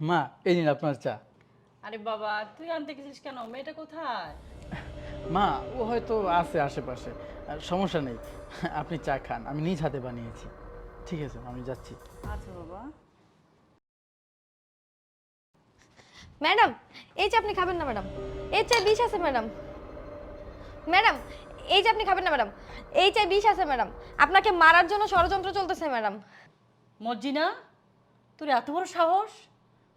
মা এই নিন আপনার চা। আরে বাবা তুই আনতে গেছিস কেন? মেয়েটা কোথায়? মা ও হয়তো আছে আশেপাশে। আর সমস্যা নেই আপনি চা খান। আমি নিজ হাতে বানিয়েছি। ঠিক আছে আমি যাচ্ছি। আচ্ছা বাবা। ম্যাডাম এই যে আপনি খাবেন না ম্যাডাম। এই চাই বিষ আছে ম্যাডাম। ম্যাডাম এই যে আপনি খাবেন না ম্যাডাম। এই চাই বিষ আছে ম্যাডাম। আপনাকে মারার জন্য ষড়যন্ত্র চলতেছে ম্যাডাম। মর্জিনা তোর এত বড় সাহস?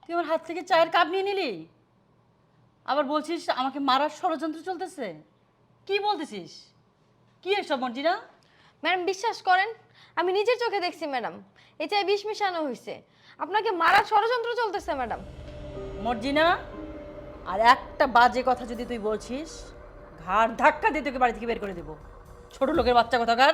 তুই আমার হাত থেকে চায়ের কাপ নিয়ে নিলি? আবার বলছিস আমাকে মারার ষড়যন্ত্র চলতেছে। কি বলতেছিস? কি এসব মর্জিনা ম্যাডাম বিশ্বাস করেন আমি নিজের চোখে দেখছি ম্যাডাম। এই চাই বিষ মিশানো হয়েছে আপনাকে মারার ষড়যন্ত্র চলতেছে ম্যাডাম। মর্জিনা আর একটা বাজে কথা যদি তুই বলছিস ঘাড় ধাক্কা দিয়ে তোকে বাড়ি থেকে বের করে দেবো। ছোট লোকের বাচ্চা কথাকার?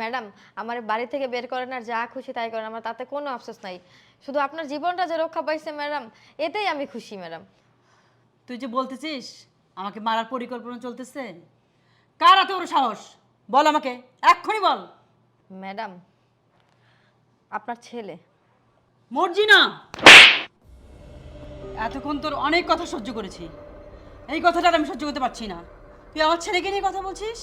ম্যাডাম আমার বাড়ি থেকে বের করেন আর যা খুশি তাই করেন আমার তাতে কোনো আফসোস নাই। শুধু আপনার জীবনটা যে রক্ষা পাইছে ম্যাডাম এতেই আমি খুশি ম্যাডাম। তুই যে বলতেছিস আমাকে মারার পরিকল্পনা চলতেছে কার এত বড় সাহস? বল আমাকে এক্ষুনি বল। ম্যাডাম আপনার ছেলে। মর্জি না। এতক্ষণ তোর অনেক কথা সহ্য করেছি। এই কথাটা আমি সহ্য করতে পারছি না। তুই আমার ছেলেকে নিয়ে কথা বলছিস?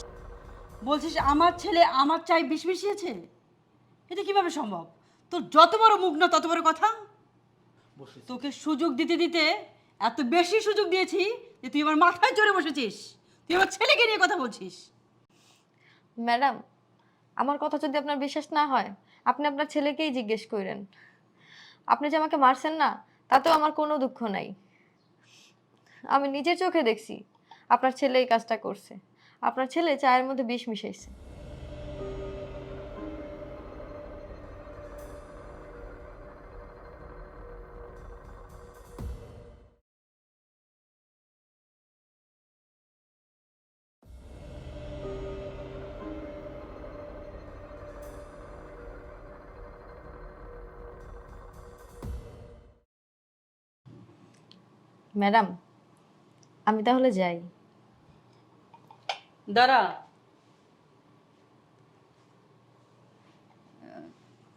বলছিস আমার ছেলে আমার চাই বিষ মিশিয়েছে? এটা কীভাবে সম্ভব? তোর যত বড় মুখ না তত বড় কথা। তোকে সুযোগ দিতে দিতে এত বেশি সুযোগ দিয়েছি যে তুই আমার মাথায় চড়ে বসেছিস। তুই আমার ছেলেকে নিয়ে কথা বলছিস। ম্যাডাম আমার কথা যদি আপনার বিশ্বাস না হয় আপনি আপনার ছেলেকেই জিজ্ঞেস করেন। আপনি যে আমাকে মারছেন না তাতেও আমার কোনো দুঃখ নাই। আমি নিজের চোখে দেখছি আপনার ছেলে এই কাজটা করছে। আপনার ছেলে চায়ের মধ্যে বিষ মিশাইছে। ম্যাডাম আমি তাহলে যাই। দাঁড়া।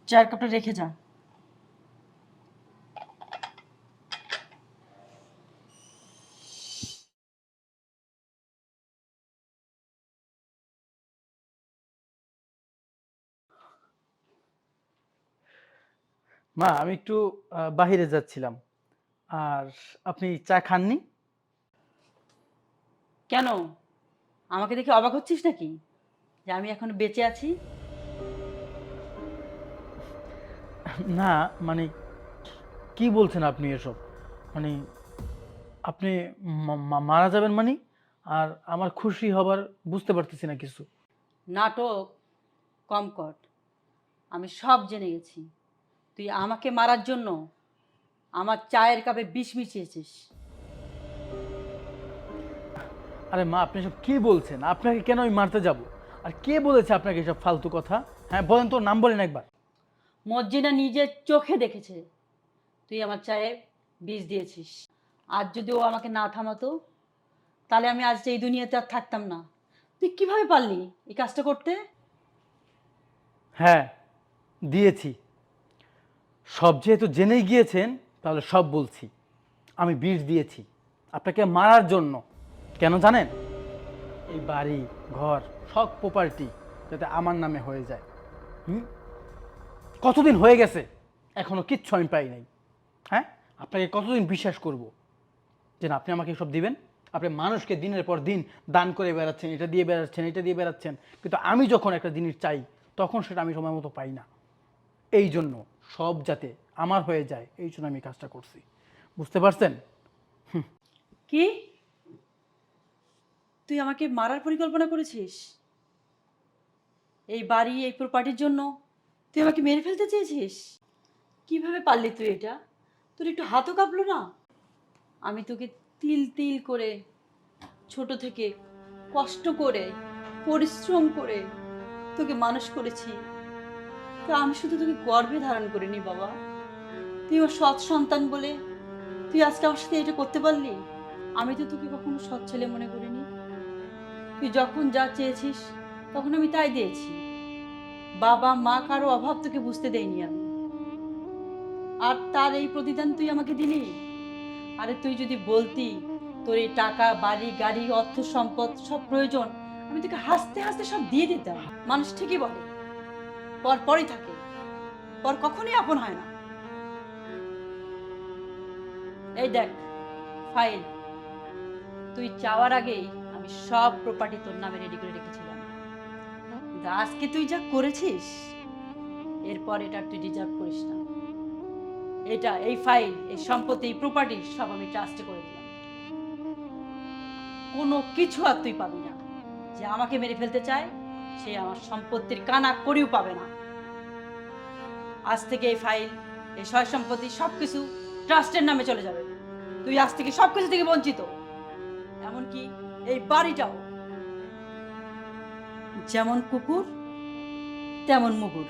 চার কাপটা রেখে যা। মা আমি একটু বাহিরে যাচ্ছিলাম। আর আপনি চা খাননি? কেন? আমাকে দেখে অবাক হচ্ছিস নাকি? যে আমি এখন বেঁচে আছি? না মানে কি বলছেন আপনি এসব? মানে আপনি মারা যাবেন মানে? আর আমার খুশি হবার বুঝতে পারতেছি না কিছু। নাটক কম কর আমি সব জেনে গেছি। তুই আমাকে মারার জন্য আমার চায়ের কাপে বিষ মিশিয়েছিস। আরে মা আপনি সব কি বলছেন? আপনাকে কেন আমি মারতে যাব? আর কে বলেছে আপনাকে এসব ফালতু কথা? হ্যাঁ বলেন তো নাম বলেন একবার। মজ্জিনা নিজের চোখে দেখেছে। তুই আমার চায়ে বিষ দিয়েছিস। আজ যদি ও আমাকে না থামাতো তাহলে আমি আজ এই দুনিয়াতে আর থাকতাম না। তুই কীভাবে পারলি এই কাজটা করতে? হ্যাঁ দিয়েছি। সব যেহেতু জেনেই গিয়েছেন তাহলে সব বলছি। আমি বিষ দিয়েছি। আপনাকে মারার জন্য। কেন জানেন? এই বাড়ি ঘর সব প্রপার্টি যাতে আমার নামে হয়ে যায়। হুম? কতদিন হয়ে গেছে? এখনও কিচ্ছু আমি পাই নাই। হ্যাঁ? আপনাকে কতদিন বিশ্বাস করব? যে আপনি আমাকে সব দিবেন। আপনি মানুষকে দিনের পর দিন দান করে বেড়াচ্ছেন এটা দিয়ে বেড়াচ্ছেন এটা দিয়ে বেড়াচ্ছেন। কিন্তু আমি যখন একটা জিনিস চাই তখন সেটা আমি সময় মতো পাই না। এই জন্য সব যাতে আমার হয়ে যায় এই জন্য আমি কাজটা করছি। বুঝতে পারছেন? কি? তুই আমাকে মারার পরিকল্পনা করেছিস? এই বাড়ি, এই প্রপার্টির জন্য তুই আমাকে মেরে ফেলতে চেয়েছিস? কীভাবে পারলি তুই এটা? তোর একটু হাতও কাঁপলো না? আমি তোকে তিল তিল করে, ছোট থেকে কষ্ট করে, পরিশ্রম করে তোকে মানুষ করেছি। তো আমি শুধু তোকে গর্ভে ধারণ করিনি বাবা। তুই ওর সৎ সন্তান বলে তুই আজকে আমার সাথে এটা করতে পারলি? আমি তো তোকে কখনো সৎ ছেলে মনে করিনি। তুই যখন যা চেয়েছিস, তখন আমি তাই দিয়েছি। বাবা, মা কারও অভাব তোকে বুঝতে দেয়নি আমি। আর তার এই প্রতিদান তুই আমাকে দিলি? আরে তুই যদি বলতি, তোর এই টাকা, বাড়ি, গাড়ি, অর্থ সম্পদ সব প্রয়োজন, আমি তোকে হাসতে হাসতে সব দিয়ে দিতাম। মানুষ ঠিকই বলে, পর পরই থাকে, পর কখনই আপন হয় না। এই দেখ, ফাইল, তুই চাওয়ার আগেই আমি সব প্রপার্টি তোর নামে রেডি করে রেখেছিলাম। কিন্তু আজকে তুই যা করেছিস, এরপর এটা তুই ডিজার্ভ করিস না। এটা, এই ফাইল এই সম্পত্তি, এই প্রপার্টি সব আমি ট্রাস্টে করে দিলাম। কোনো কিছু আর তুই পাবি না। যে আমাকে মেরে ফেলতে চায়, সে আমার সম্পত্তির কানা করেও পাবে না। আজ থেকে এই ফাইল এই সয় সম্পত্তি সব কিছু ট্রাস্টের নামে চলে যাবে। তুই আজ থেকে সব কিছু থেকে বঞ্চিত। এমনকি এই বাড়িটাও। যেমন কুকুর তেমন মুগুর।